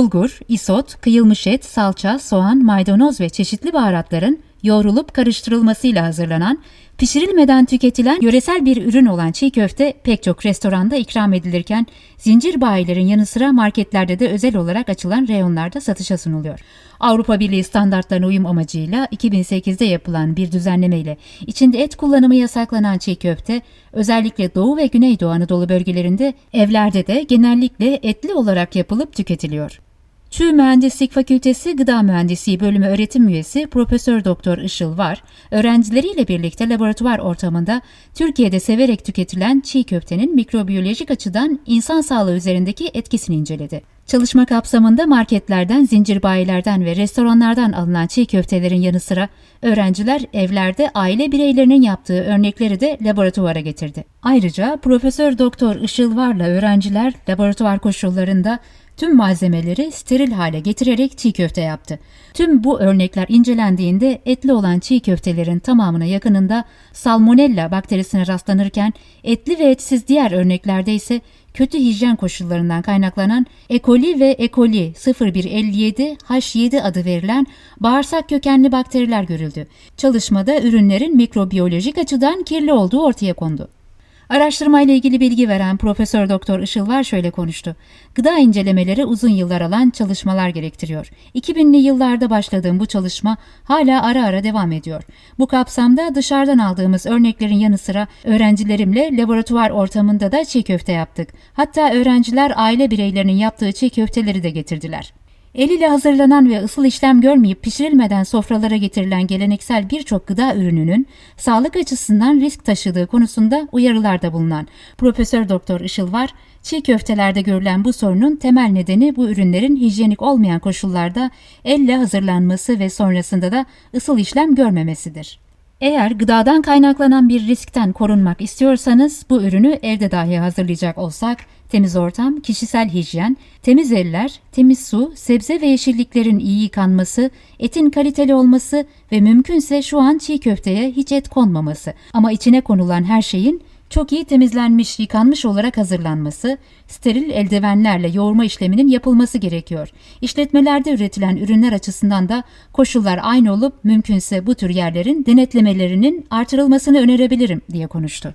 Bulgur, isot, kıyılmış et, salça, soğan, maydanoz ve çeşitli baharatların yoğrulup karıştırılmasıyla hazırlanan, pişirilmeden tüketilen yöresel bir ürün olan çiğ köfte pek çok restoranda ikram edilirken zincir bayilerin yanı sıra marketlerde de özel olarak açılan reyonlarda satışa sunuluyor. Avrupa Birliği standartlarına uyum amacıyla 2008'de yapılan bir düzenlemeyle içinde et kullanımı yasaklanan çiğ köfte özellikle Doğu ve Güneydoğu Anadolu bölgelerinde evlerde de genellikle etli olarak yapılıp tüketiliyor. Çığ Mühendislik Fakültesi Gıda Mühendisliği Bölümü öğretim üyesi Profesör Doktor Işıl Var, öğrencileriyle birlikte laboratuvar ortamında Türkiye'de severek tüketilen çiğ köftenin mikrobiyolojik açıdan insan sağlığı üzerindeki etkisini inceledi. Çalışma kapsamında marketlerden, zincir bayilerden ve restoranlardan alınan çiğ köftelerin yanı sıra öğrenciler evlerde aile bireylerinin yaptığı örnekleri de laboratuvara getirdi. Ayrıca Profesör Doktor Işıl Var'la öğrenciler laboratuvar koşullarında tüm malzemeleri steril hale getirerek çiğ köfte yaptı. Tüm bu örnekler incelendiğinde etli olan çiğ köftelerin tamamına yakınında salmonella bakterisine rastlanırken etli ve etsiz diğer örneklerde ise kötü hijyen koşullarından kaynaklanan E. coli ve E. coli 0157 H7 adı verilen bağırsak kökenli bakteriler görüldü. Çalışmada ürünlerin mikrobiyolojik açıdan kirli olduğu ortaya kondu. Araştırmayla ilgili bilgi veren Profesör Doktor Işıl var şöyle konuştu. Gıda incelemeleri uzun yıllar alan çalışmalar gerektiriyor. 2000'li yıllarda başladığım bu çalışma hala ara ara devam ediyor. Bu kapsamda dışarıdan aldığımız örneklerin yanı sıra öğrencilerimle laboratuvar ortamında da çiğ köfte yaptık. Hatta öğrenciler aile bireylerinin yaptığı çiğ köfteleri de getirdiler. El ile hazırlanan ve ısıl işlem görmeyip pişirilmeden sofralara getirilen geleneksel birçok gıda ürününün sağlık açısından risk taşıdığı konusunda uyarılarda bulunan Profesör Doktor Işıl var, çiğ köftelerde görülen bu sorunun temel nedeni bu ürünlerin hijyenik olmayan koşullarda elle hazırlanması ve sonrasında da ısıl işlem görmemesidir. Eğer gıdadan kaynaklanan bir riskten korunmak istiyorsanız bu ürünü evde dahi hazırlayacak olsak temiz ortam, kişisel hijyen, temiz eller, temiz su, sebze ve yeşilliklerin iyi yıkanması, etin kaliteli olması ve mümkünse şu an çiğ köfteye hiç et konmaması. Ama içine konulan her şeyin çok iyi temizlenmiş, yıkanmış olarak hazırlanması, steril eldivenlerle yoğurma işleminin yapılması gerekiyor. İşletmelerde üretilen ürünler açısından da koşullar aynı olup mümkünse bu tür yerlerin denetlemelerinin artırılmasını önerebilirim diye konuştu.